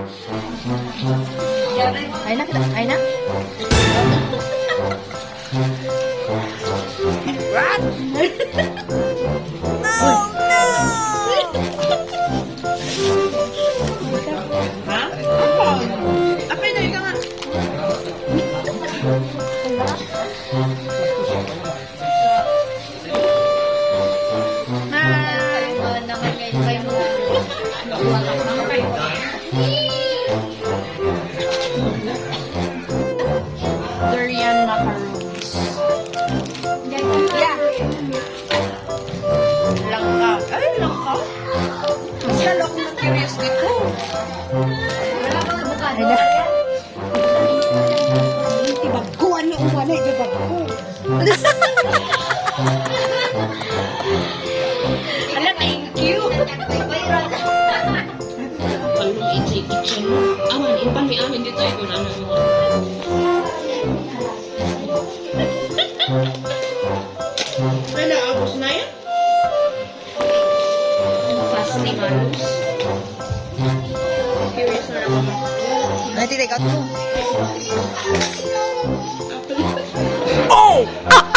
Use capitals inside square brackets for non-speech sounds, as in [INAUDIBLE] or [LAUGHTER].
Ay na, ay na. Ha? [LAUGHS] Apa na ikaw nga? Hi! naman kayo kayo Durian macaroons. Yeah. Langka. Ay, langka. Mas lalo akong na-curious dito. Ay na. Ibagkuan niyo ang wala, ibagko. Ala, thank you. Kitchen mo. Aman, ipan mi amin dito ay kung ano Ay, naabos na yan? Fast ni Manus. Curious na ako. Ay, mo. Apple. Oh!